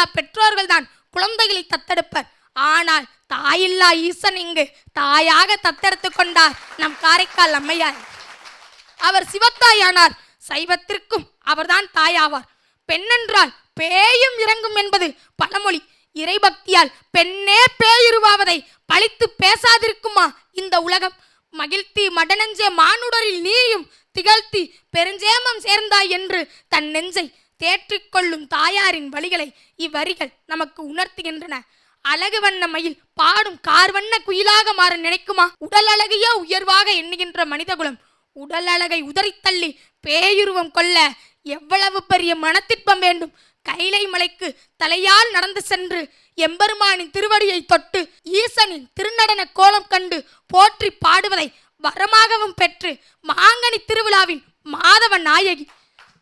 தாயில்லா பெற்றோர்கள் தான் குழந்தைகளை தத்தெடுப்பர். ஆனால் தாயில்லா ஈசன் இங்கு தாயாக தத்தெடுத்து கொண்டார். நம் காரைக்கால் அம்மையார். அவர் சிவத்தாயானார். சைவத்திற்கும் அவர்தான் தாயாவார். பெண்ணென்றால் பேயும் இறங்கும் என்பது பழமொழி. இறைபக்தியால் பெண்ணே பேயுருவாவதை பழித்து பேசாதிருக்குமா இந்த உலகம்? மகிழ்த்தி மடனஞ்சே மானுடரில் நீயும் திகழ்த்தி பெருஞ்சேமம் சேர்ந்தாய் என்று தன் நெஞ்சை தேற்றிக்கொள்ளும் தாயாரின் வழிகளை இவ்வரிகள் நமக்கு உணர்த்துகின்றன. அழகு வண்ண மயில் பாடும் கார் வண்ண குயிலாக மாற நினைக்குமா? உடல் அழகையா உயர்வாக எண்ணுகின்ற மனிதகுலம். உடல் அழகை உதறித்தள்ளி பேயுருவம் கொள்ள எவ்வளவு பெரிய மனத்திற்பம் வேண்டும். கைலை மலைக்கு தலையால் நடந்து சென்று எம்பெருமானின் திருவடியை தொட்டு ஈசனின் திருநடன கோலம் கண்டு போற்றி பாடுவதை வரமாகவும் பெற்று மாங்கனி திருவிழாவின் மாதவ நாயகி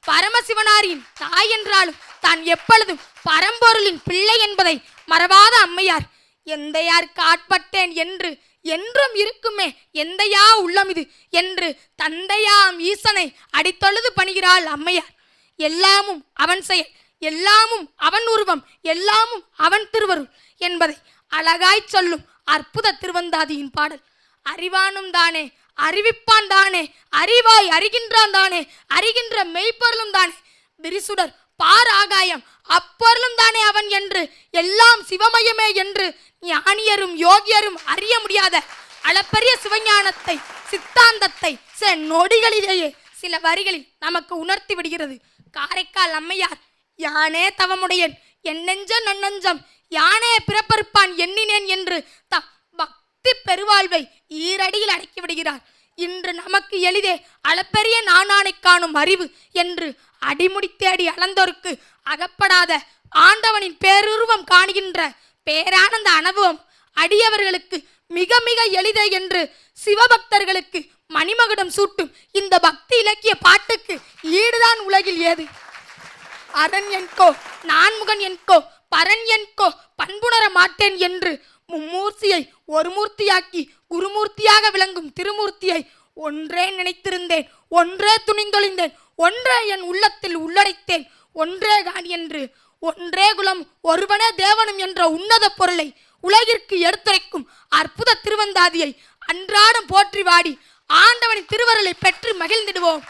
பரமசிவனாரின் தாய் என்றாலும் தான் எப்பொழுதும் பரம்பொருளின் பிள்ளை என்பதை மறவாத அம்மையார் எந்தையார் காட்பட்டேன் என்று என்றும் இருக்குமே எந்தையா உள்ளம் இது? என்று தந்தையாம் ஈசனை அடித்தொழுது பணிகிறாள் அம்மையார். எல்லாமும் அவன் செயல் எல்லாமும் அவன் உருவம் எல்லாமும் அவன் திருவருள் என்பதை அழகாய் சொல்லும் அற்புத திருவந்தாதியின் பாடல். அறிவானும் தானே அறிவிப்பான் தானே? அறிவாய் அறிகின்றான் தானே? அறிகின்ற மெய்ப்பொருளும் தானே? விரிசுடர் பார் ஆகாயம் அப்பொருளும் தானே அவன் என்று? எல்லாம் சிவமயமே என்று ஞானியரும் யோகியரும் அறிய முடியாத அளப்பரிய சிவஞானத்தை சித்தாந்தத்தை சில நொடிகளிலேயே சில வரிகளில் நமக்கு உணர்த்தி விடுகிறது. காரைக்கால் அம்மையார் யானே தவமுடையன் என் நெஞ்ச நன்னஞ்சம் யானே பிறப்பறுப்பான் எண்ணினேன் என்று த பக்தி பெருவாழ்வை ஈரடியில் அடக்கி விடுகிறார். இன்று நமக்கு எளிதே அளப்பெரிய நானானை காணும் அறிவு என்று அடிமுடி தேடி அளந்தோருக்கு அகப்படாத ஆண்டவனின் பேருருவம் காணுகின்ற பேரானந்த அனுபவம் அடியவர்களுக்கு மிக மிக எளிதே என்று சிவபக்தர்களுக்கு மணிமகுடம் சூட்டும் இந்த பக்தி இலக்கிய பாட்டுக்கு ஈடுதான் உலகில் ஏது? அரண் என்கோ நான்முகன் என்கோ பரன் என்கோ பண்புணர மாட்டேன் என்று மும்மூர்த்தியை ஒரு மூர்த்தியாக்கி குருமூர்த்தியாக விளங்கும் திருமூர்த்தியை ஒன்றே நினைத்திருந்தேன் ஒன்றே துணிந்தொழிந்தேன் ஒன்றே என் உள்ளத்தில் உள்ளடைத்தேன் ஒன்றே காண் என்று ஒன்றே குலம் ஒருவனே தேவனும் என்ற உன்னத பொருளை உலகிற்கு எடுத்துரைக்கும் அற்புத திருவந்தாதியை அன்றாடம் போற்றி வாடி ஆண்டவனின் திருவருளை பெற்று மகிழ்ந்திடுவோம்.